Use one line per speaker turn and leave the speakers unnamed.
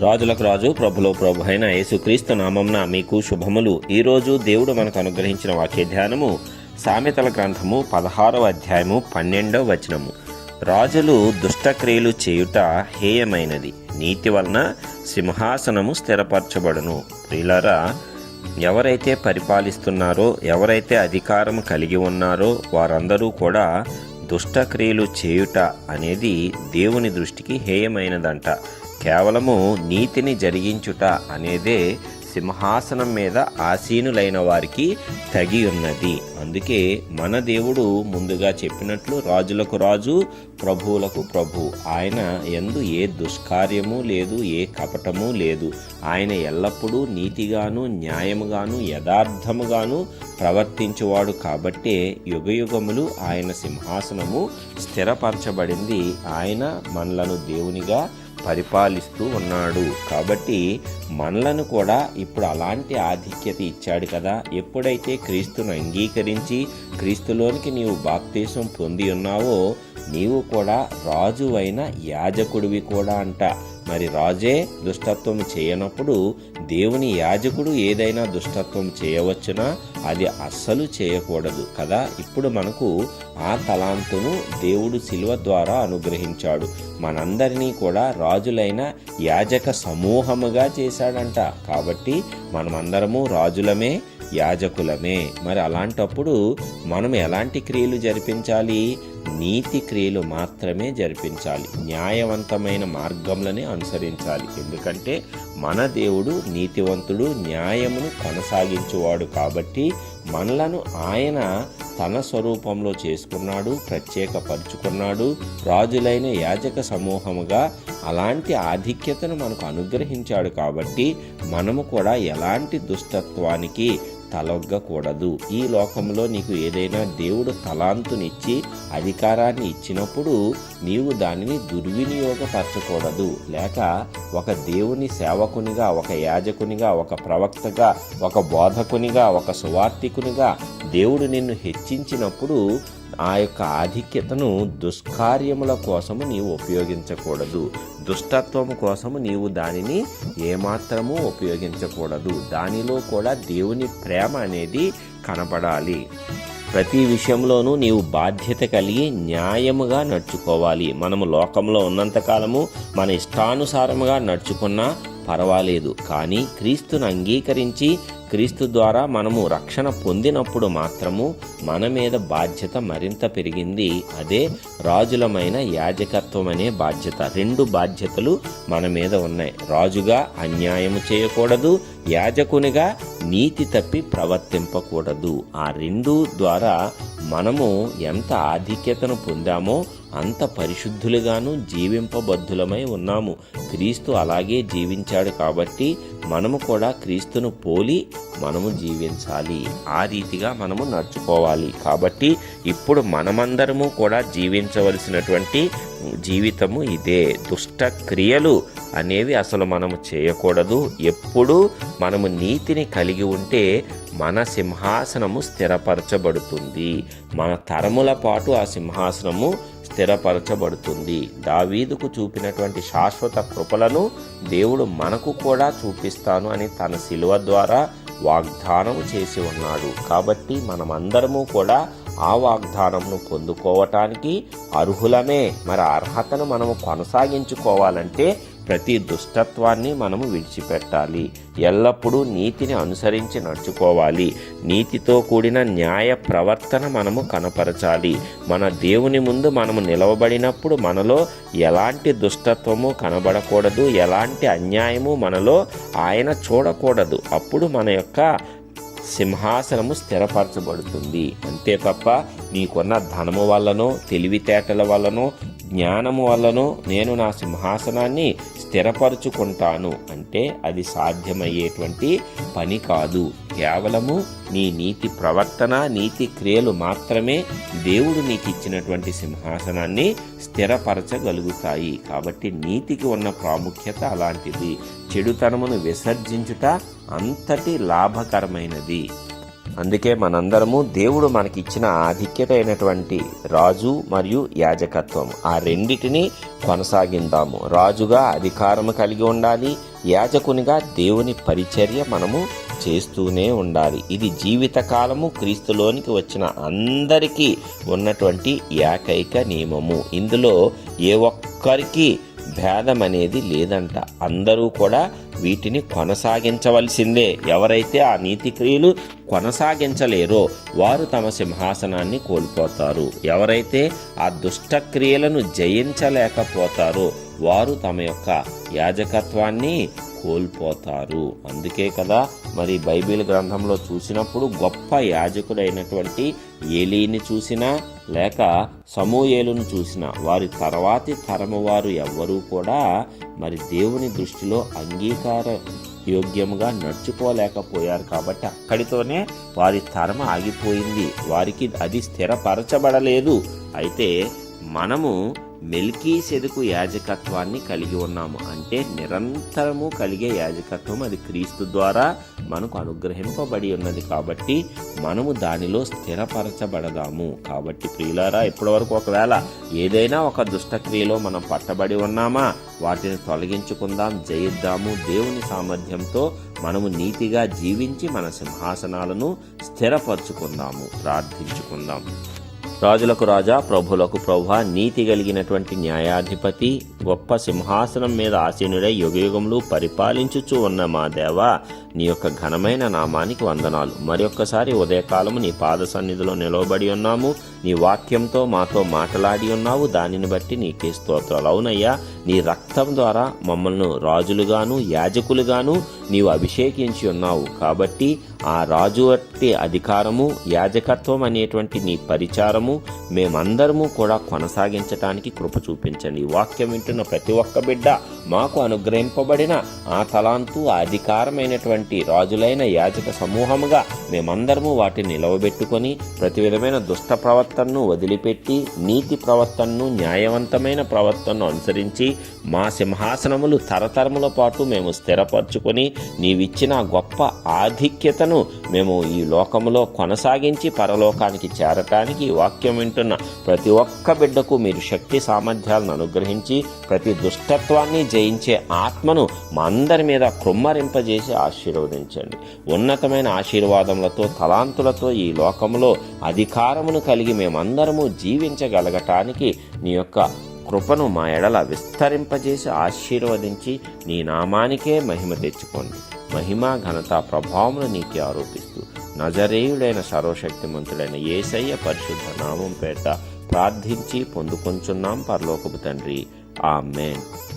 రాజులకు రాజు ప్రభులో ప్రభు అయిన యేసుక్రీస్తు నామంన మీకు శుభములు. ఈరోజు దేవుడు మనకు అనుగ్రహించిన వాక్య ధ్యానము సామెతల గ్రంథము పదహారవ అధ్యాయము పన్నెండవ వచనము. రాజులు దుష్టక్రియలు చేయుట హేయమైనది. నీతి వలన సింహాసనము స్థిరపరచబడును. ప్రియులరా ఎవరైతే పరిపాలిస్తున్నారో ఎవరైతే అధికారం కలిగి ఉన్నారో వారందరూ కూడా దుష్టక్రియలు చేయుట అనేది దేవుని దృష్టికి హేయమైనదంట. కేవలము నీతిని జరిగించుట అనేదే సింహాసనం మీద ఆసీనులైన వారికి తగి ఉన్నది. అందుకే మన దేవుడు ముందుగా చెప్పినట్లు రాజులకు రాజు ప్రభువులకు ప్రభు. ఆయన ఎందు ఏ దుష్కార్యము లేదు ఏ కపటము లేదు. ఆయన ఎల్లప్పుడూ నీతిగాను న్యాయముగాను యథార్థముగాను ప్రవర్తించువాడు కాబట్టే యుగయుగములు ఆయన సింహాసనము స్థిరపరచబడింది. ఆయన మనలను దేవునిగా పరిపాలిస్తూ ఉన్నాడు. కాబట్టి మనలను కూడా ఇప్పుడు అలాంటి ఆధిక్యత ఇచ్చాడు కదా. ఎప్పుడైతే క్రీస్తును అంగీకరించి క్రీస్తులోనికి నీవు బాప్తీసం పొంది ఉన్నావో నీవు కూడా రాజువైన యాజకుడివి కూడా అంట. మరి రాజే దుష్టత్వం చేయనప్పుడు దేవుని యాజకుడు ఏదైనా దుష్టత్వం చేయవచ్చునా? అది అస్సలు చేయకూడదు కదా? ఇప్పుడు మనకు ఆ తలాంతును దేవుడు శిలువ ద్వారా అనుగ్రహించాడు. మనందరినీ కూడా రాజులైన యాజక సమూహముగా చేశాడంట. కాబట్టి మనమందరము రాజులమే యాజకులమే. మరి అలాంటప్పుడు మనం ఎలాంటి క్రియలు జరిపించాలి? నీతి క్రియలు మాత్రమే జరిపించాలి. న్యాయవంతమైన మార్గంలోనే అనుసరించాలి. ఎందుకంటే మన దేవుడు నీతివంతుడు న్యాయమును కొనసాగించువాడు కాబట్టి మనలను ఆయన తన స్వరూపంలో చేసుకున్నాడు ప్రత్యేకపరుచుకున్నాడు రాజులైన యాజక సమూహముగా అలాంటి ఆధిక్యతను మనకు అనుగ్రహించాడు కాబట్టి మనము కూడా ఎలాంటి దుష్టత్వానికి తలొగ్గకూడదు. ఈ లోకంలో నీకు ఏదైనా దేవుడు తలాంతునిచ్చి అధికారాన్ని ఇచ్చినప్పుడు నీవు దానిని దుర్వినియోగపరచకూడదు. లేక ఒక దేవుని సేవకునిగా ఒక యాజకునిగా ఒక ప్రవక్తగా ఒక బోధకునిగా ఒక సువార్థికునిగా దేవుడు నిన్ను హెచ్చించినప్పుడు ఆ యొక్క ఆధిక్యతను దుష్కార్యముల కోసము నీవు ఉపయోగించకూడదు. దుష్టత్వము కోసము నీవు దానిని ఏమాత్రము ఉపయోగించకూడదు. దానిలో కూడా దేవుని ప్రేమ అనేది కనపడాలి ప్రతి విషయంలోనూ నీవు బాధ్యత కలిగి న్యాయముగా నడుచుకోవాలి. మనము లోకంలో ఉన్నంతకాలము మన ఇష్టానుసారముగా నడుచుకున్నా పర్వాలేదు. కానీ క్రీస్తును అంగీకరించి క్రీస్తు ద్వారా మనము రక్షణ పొందినప్పుడు మాత్రము మన మీద బాధ్యత మరింత పెరిగింది. అదే రాజులమైన యాజకత్వం అనే బాధ్యత. రెండు బాధ్యతలు మన మీద ఉన్నాయి. రాజుగా అన్యాయము చేయకూడదు యాజకునిగా నీతి తప్పి ప్రవర్తింపకూడదు. ఆ రెండు ద్వారా మనము ఎంత ఆధిక్యతను పొందామో అంత పరిశుద్ధులుగాను జీవింపబద్ధులమై ఉన్నాము. క్రీస్తు అలాగే జీవించాడు కాబట్టి మనము కూడా క్రీస్తును పోలి మనము జీవించాలి. ఆ రీతిగా మనము నడుచుకోవాలి. కాబట్టి ఇప్పుడు మనమందరము కూడా జీవించవలసినటువంటి జీవితము ఇదే. దుష్ట క్రియలు అనేవి అసలు మనము చేయకూడదు. ఎప్పుడు మనము నీతిని కలిగి ఉంటే మన సింహాసనము స్థిరపరచబడుతుంది. మన తరముల పాటు ఆ సింహాసనము స్థిరపరచబడుతుంది. దావీదుకు చూపినటువంటి శాశ్వత కృపలను దేవుడు మనకు కూడా చూపిస్తాను అని తన శిలువ ద్వారా వాగ్దానము చేసి ఉన్నాడు. కాబట్టి మనమందరము కూడా ఆ వాగ్దానంను పొందుకోవటానికి అర్హులమే. మరి అర్హతను మనము కొనసాగించుకోవాలంటే ప్రతి దుష్టత్వాన్ని మనము విడిచిపెట్టాలి. ఎల్లప్పుడూ నీతిని అనుసరించి నడుచుకోవాలి. నీతితో కూడిన న్యాయ ప్రవర్తన మనము కనపరచాలి. మన దేవుని ముందు మనము నిలవబడినప్పుడు మనలో ఎలాంటి దుష్టత్వము కనబడకూడదు. ఎలాంటి అన్యాయము మనలో ఆయన చూడకూడదు. అప్పుడు మన యొక్క సింహాసనము స్థిరపరచబడుతుంది. అంతే తప్ప నీకున్న ధనము వల్లనో తెలివితేటల వల్లనో జ్ఞానము వల్లనో నేను నా సింహాసనాన్ని స్థిరపరుచుకుంటాను అంటే అది సాధ్యమయ్యేటువంటి పని కాదు. కేవలము నీ నీతి ప్రవర్తన నీతి క్రియలు మాత్రమే దేవుడు నీకు ఇచ్చినటువంటి సింహాసనాన్ని స్థిరపరచగలుగుతాయి. కాబట్టి నీతికి ఉన్న ప్రాముఖ్యత అలాంటిది. చెడుతనమును విసర్జించుట అంతటి లాభకరమైనది. అందుకే మనందరము దేవుడు మనకిచ్చిన ఆధిక్యత అయినటువంటి రాజు మరియు యాజకత్వం. ఆ రెండిటిని కొనసాగిందాము. రాజుగా అధికారము కలిగి ఉండాలి యాజకునిగా దేవుని పరిచర్య మనము చేస్తూనే ఉండాలి. ఇది జీవితకాలము క్రీస్తులోనికి వచ్చిన అందరికీ ఉన్నటువంటి ఏకైక నియమము. ఇందులో ఏ ఒక్కరికి భేదం అనేది లేదంట. అందరూ కూడా వీటిని కొనసాగించవలసిందే. ఎవరైతే ఆ నీతి క్రియలు కొనసాగించలేరో వారు తమ సింహాసనాన్ని కోల్పోతారు. ఎవరైతే ఆ దుష్ట క్రియలను జయించలేకపోతారో వారు తమ యొక్క యాజకత్వాన్ని కోల్పోతారు. అందుకే కదా మరి బైబిల్ గ్రంథంలో చూసినప్పుడు గొప్ప యాజకుడైనటువంటి ఏలీని చూసినా లేక సమూయేలును చూసినా వారి తర్వాతి తరము వారు ఎవ్వరూ కూడా మరి దేవుని దృష్టిలో అంగీకార యోగ్యముగా నడుచుకోలేకపోయారు కాబట్టి అక్కడితోనే వారి తరమ ఆగిపోయింది. వారికి అది స్థిరపరచబడలేదు. అయితే మనము మెల్కీ సెదుకు యాజకత్వాన్ని కలిగి ఉన్నాము. అంటే నిరంతరము కలిగే యాజకత్వం అది క్రీస్తు ద్వారా మనకు అనుగ్రహింపబడి ఉన్నది కాబట్టి మనము దానిలో స్థిరపరచబడదాము. కాబట్టి ప్రియులారా ఇప్పటివరకు ఒకవేళ ఏదైనా ఒక దుష్టక్రియలో మనం పట్టబడి ఉన్నామా? వాటిని తొలగించుకుందాం జయిద్దాము. దేవుని సామర్థ్యంతో మనము నీతిగా జీవించి మన సింహాసనాలను స్థిరపరచుకుందాము ప్రార్థించుకుందాం రాజులకు రాజా ప్రభులకు ప్రభు నీతి కలిగినటువంటి న్యాయాధిపతి గొప్ప సింహాసనం మీద ఆసీనుడై యుగయుగములు పరిపాలించుచు ఉన్న మా దేవ నీ యొక్క ఘనమైన నామానికి వందనాలు. మరొక్కసారి ఉదయకాలము నీ పాద సన్నిధిలో నిలవబడి ఉన్నాము. నీ వాక్యంతో మాతో మాట్లాడి ఉన్నావు. దానిని బట్టి నీకే స్తోత్రాలు అవునయ్యా నీ రక్తం ద్వారా మమ్మల్ని రాజులుగాను యాజకులుగాను నీవు అభిషేకించి ఉన్నావు. కాబట్టి ఆ రాజు వంటి అధికారము యాజకత్వం అనేటువంటి నీ పరిచారము మేమందరము కూడా కొనసాగించటానికి కృప చూపించండి. వాక్యం వింటున్న ప్రతి ఒక్క బిడ్డ మాకు అనుగ్రహింపబడిన ఆ తలాంతు ఆ అధికారమైనటువంటి రాజులైన యాజక సమూహముగా మేమందరము వాటిని నిలవబెట్టుకొని ప్రతి విధమైన దుష్ట ప్రవర్తనను వదిలిపెట్టి నీతి ప్రవర్తనను న్యాయవంతమైన ప్రవర్తనను అనుసరించి మా సింహాసనములు తరతరముల పాటు మేము స్థిరపరచుకొని నీవిచ్చిన గొప్ప ఆధిక్యత ఆధిక్యతను మేము ఈ లోకంలో కొనసాగించి పరలోకానికి చేరటానికి వాక్యం వింటున్న ప్రతి ఒక్క బిడ్డకు మీరు శక్తి సామర్థ్యాలను అనుగ్రహించి ప్రతి దుష్టత్వాన్ని జయించే ఆత్మను మా అందరి మీద కృమ్మరింపజేసి ఆశీర్వదించండి. ఉన్నతమైన ఆశీర్వాదములతో తలాంతులతో ఈ లోకములో అధికారమును కలిగి మేమందరము జీవించగలగటానికి నీ యొక్క కృపను మా ఎడల విస్తరింపజేసి ఆశీర్వదించి నీ నామానికే మహిమ తెచ్చుకోండి. మహిమ ఘనత ప్రభావములు నీకే ఆరోపిస్తూ నజరేయుడైన సర్వశక్తిమంతుడైన ఏసయ్య పరిశుద్ధ నామం పేట ప్రార్థించి పొందుకొంచున్నాం పరలోకపు తండ్రి. ఆమెన్.